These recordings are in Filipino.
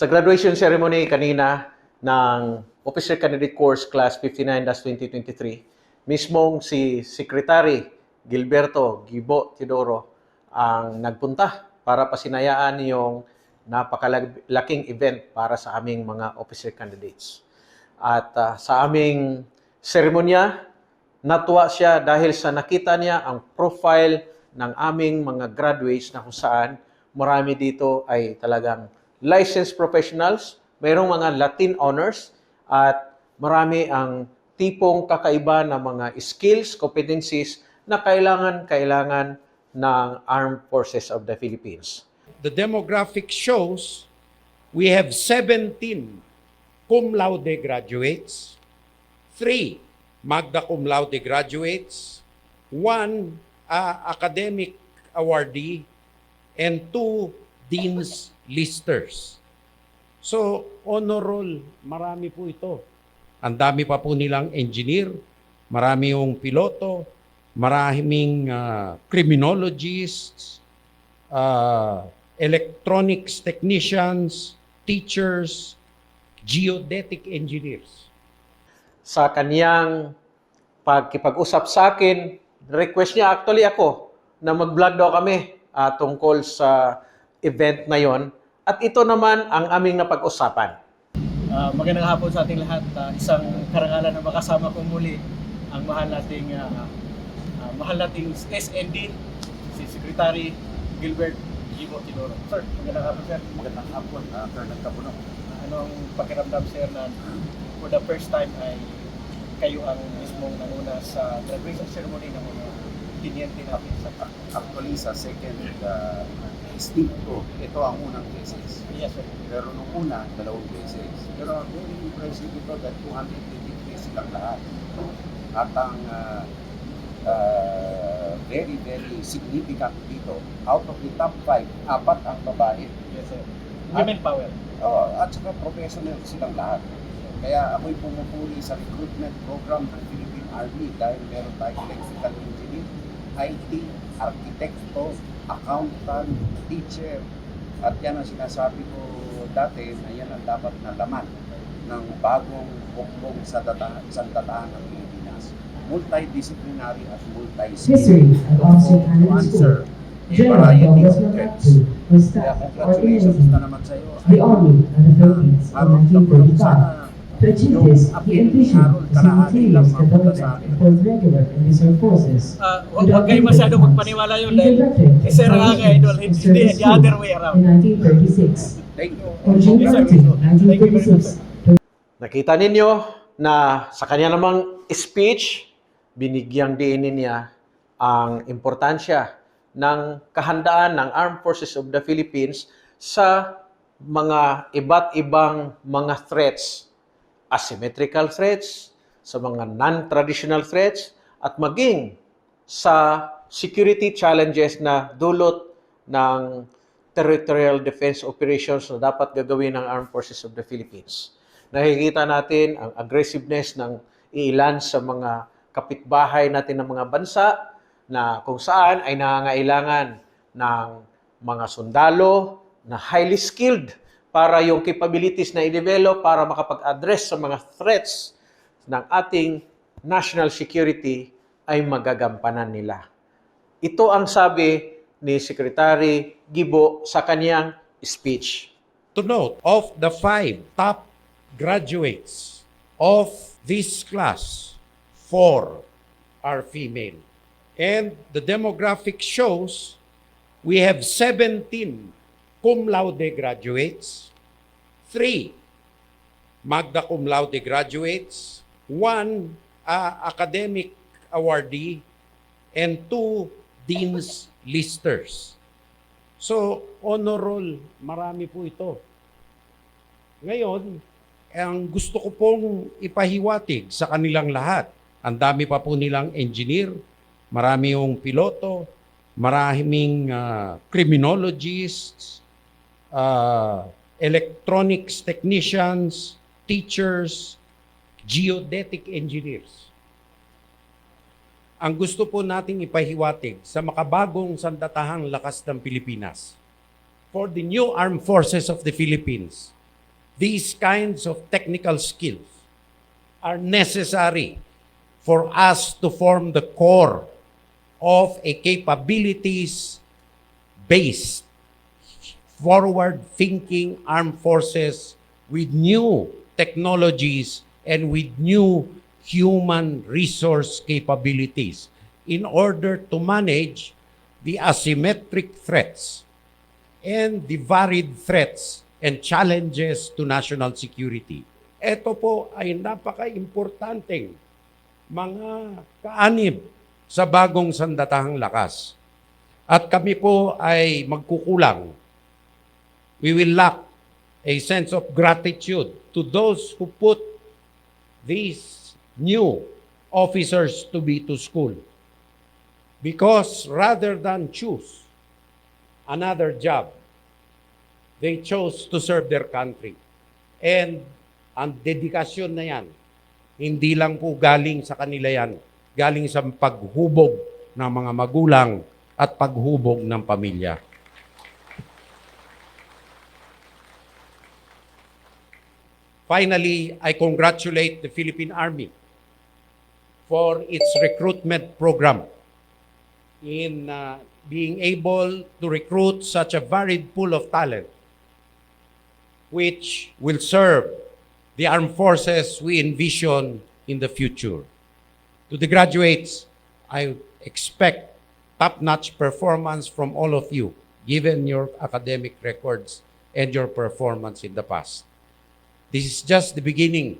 Sa graduation ceremony kanina ng Officer Candidate Course Class 59-2023, mismong si Secretary Gilberto Gibo Tidoro ang nagpunta para pasinayaan yung napakalaking event para sa aming mga officer candidates. At ah, sa aming seremonya, natuwa siya dahil sa nakita niya ang profile ng aming mga graduates na kung saan marami dito ay talagang licensed professionals, mayroong mga Latin honors, at marami ang tipong kakaiba na mga skills, competencies na kailangan-kailangan ng Armed Forces of the Philippines. the demographic shows we have 17 cum laude graduates, 3 magna cum laude graduates, 1 uh, academic awardee, and 2 dean's listers. So, honor roll, marami po ito. Ang dami pa po nilang engineer, marami yung piloto, maraming uh, criminologists, uh, electronics technicians, teachers, geodetic engineers. sa kaniyang pagkipag-usap sa akin, request niya actually ako na mag-vlog daw kami ah, tungkol sa event na yon. At ito naman ang aming napag-usapan. Ah, magandang hapon sa ating lahat. Ah, isang karangalan na makasama ko muli ang mahal nating ah, ah, mahal nating SND si Secretary Gilbert Gibo Tidoro. Sir, magandang hapon sir. Magandang hapon, uh, Colonel Capuno. Ah, ano ang pakiramdam sir na for the first time ay kayo ang mismong nanguna sa graduation ceremony ng mga tiniente natin sa Actually, sa second uh, stint ko, ito ang unang beses. Yes sir. Pero nung una, dalawang beses. Pero very impressive ito that 283 silang lahat. At ang uh, uh, very, very significant dito, out of the top 5, apat ang babae. Yes sir. Women power. Oh, at saka professional silang lahat. Kaya ako'y pumupuli sa recruitment program ng Philippine Army dahil meron tayong electrical engineer, IT, arkitekto, accountant, teacher. At yan ang sinasabi ko dati na yan ang dapat na laman ng bagong bukbong sa data, sandataan ng Pilipinas. Multidisciplinary at multi-skill. Austin To answer variety of threats. Kaya congratulations na naman sa iyo. the Army of the Philippines in Harold Capuno, 1935. To achieve this, he envisioned the simultaneous development of both regular and reserve forces. Ah, wag wag kayo masyado magpaniwala yun dahil si Sir ang establishment idol, hindi the other way in around. 1936. Thank you. On June Yes, sir. 19, Thank you very much, 1936, Nakita ninyo na sa kanya namang speech, binigyang diin niya ang importansya ng kahandaan ng Armed Forces of the Philippines sa mga iba't ibang mga threats, asymmetrical threats, sa mga non-traditional threats, at maging sa security challenges na dulot ng territorial defense operations na dapat gagawin ng Armed Forces of the Philippines. Nakikita natin ang aggressiveness ng ilan sa mga kapitbahay natin ng mga bansa na kung saan ay nangangailangan ng mga sundalo na highly skilled para yung capabilities na i-develop para makapag-address sa mga threats ng ating national security ay magagampanan nila. Ito ang sabi ni Secretary Gibo sa kanyang speech. To note, of the five top graduates of this class, four are female. And the demographic shows we have 17 cum laude graduates, three magna cum laude graduates, one uh, academic awardee, and two dean's listers. So, honor roll, marami po ito. Ngayon, ang gusto ko pong ipahiwatig sa kanilang lahat. Ang dami pa po nilang engineer, marami yung piloto, maraming uh, criminologists, uh, electronics technicians, teachers, geodetic engineers. Ang gusto po nating ipahiwatig sa makabagong sandatahang lakas ng Pilipinas for the new armed forces of the Philippines these kinds of technical skills are necessary for us to form the core of a capabilities based forward thinking armed forces with new technologies and with new human resource capabilities in order to manage the asymmetric threats and the varied threats and challenges to national security. Ito po ay napaka-importanteng mga kaanib sa bagong sandatahang lakas. At kami po ay magkukulang. We will lack a sense of gratitude to those who put these new officers to be to school. Because rather than choose another job, they chose to serve their country. And ang dedikasyon na yan, hindi lang po galing sa kanila yan, galing sa paghubog ng mga magulang at paghubog ng pamilya. Finally, I congratulate the Philippine Army for its recruitment program in uh, being able to recruit such a varied pool of talent which will serve the armed forces we envision in the future. To the graduates, I expect top-notch performance from all of you, given your academic records and your performance in the past. This is just the beginning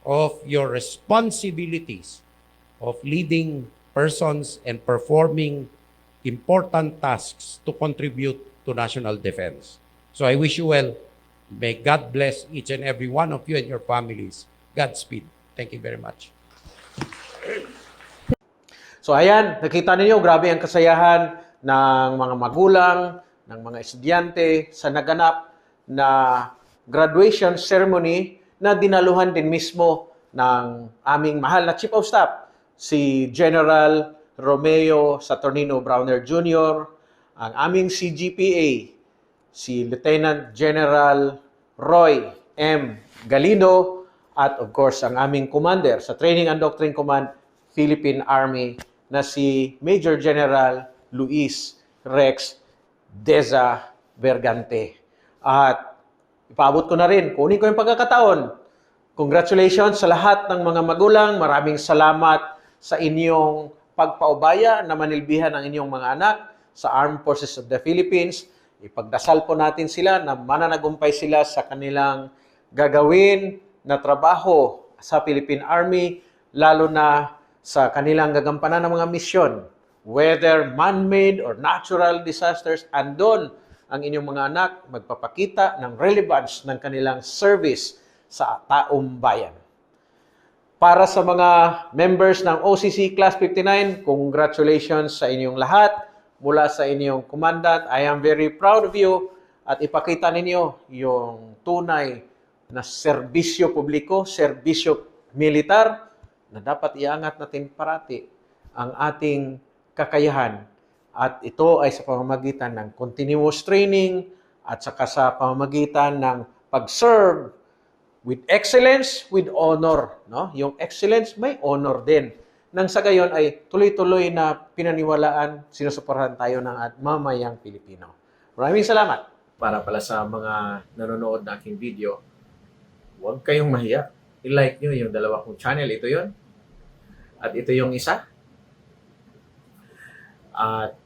of your responsibilities of leading persons and performing important tasks to contribute to national defense. So I wish you well. May God bless each and every one of you and your families. Godspeed. Thank you very much. So ayan, nakita ninyo, grabe ang kasayahan ng mga magulang, ng mga estudyante sa naganap na graduation ceremony na dinaluhan din mismo ng aming mahal na Chief of Staff, si General Romeo Saturnino Browner Jr., ang aming CGPA, si Lieutenant General Roy M. Galindo, at of course ang aming commander sa Training and Doctrine Command, Philippine Army, na si Major General Luis Rex Deza Bergante. At ipaabot ko na rin, kunin ko yung pagkakataon. Congratulations sa lahat ng mga magulang. Maraming salamat sa inyong pagpaubaya na manilbihan ang inyong mga anak sa Armed Forces of the Philippines. Ipagdasal po natin sila na mananagumpay sila sa kanilang gagawin na trabaho sa Philippine Army, lalo na sa kanilang gagampanan ng mga misyon. Whether man-made or natural disasters, andon ang inyong mga anak magpapakita ng relevance ng kanilang service sa taong bayan. Para sa mga members ng OCC Class 59, congratulations sa inyong lahat. Mula sa inyong commandant, I am very proud of you at ipakita ninyo yung tunay na serbisyo publiko, serbisyo militar na dapat iangat natin parati ang ating kakayahan. At ito ay sa pamamagitan ng continuous training at saka sa pamamagitan ng pag-serve with excellence, with honor. No? Yung excellence, may honor din. Nang sa gayon ay tuloy-tuloy na pinaniwalaan, sinusuportahan tayo ng at mamayang Pilipino. Maraming salamat. Para pala sa mga nanonood na aking video, huwag kayong mahiya. I-like nyo yung dalawa kong channel. Ito yon At ito yung isa. At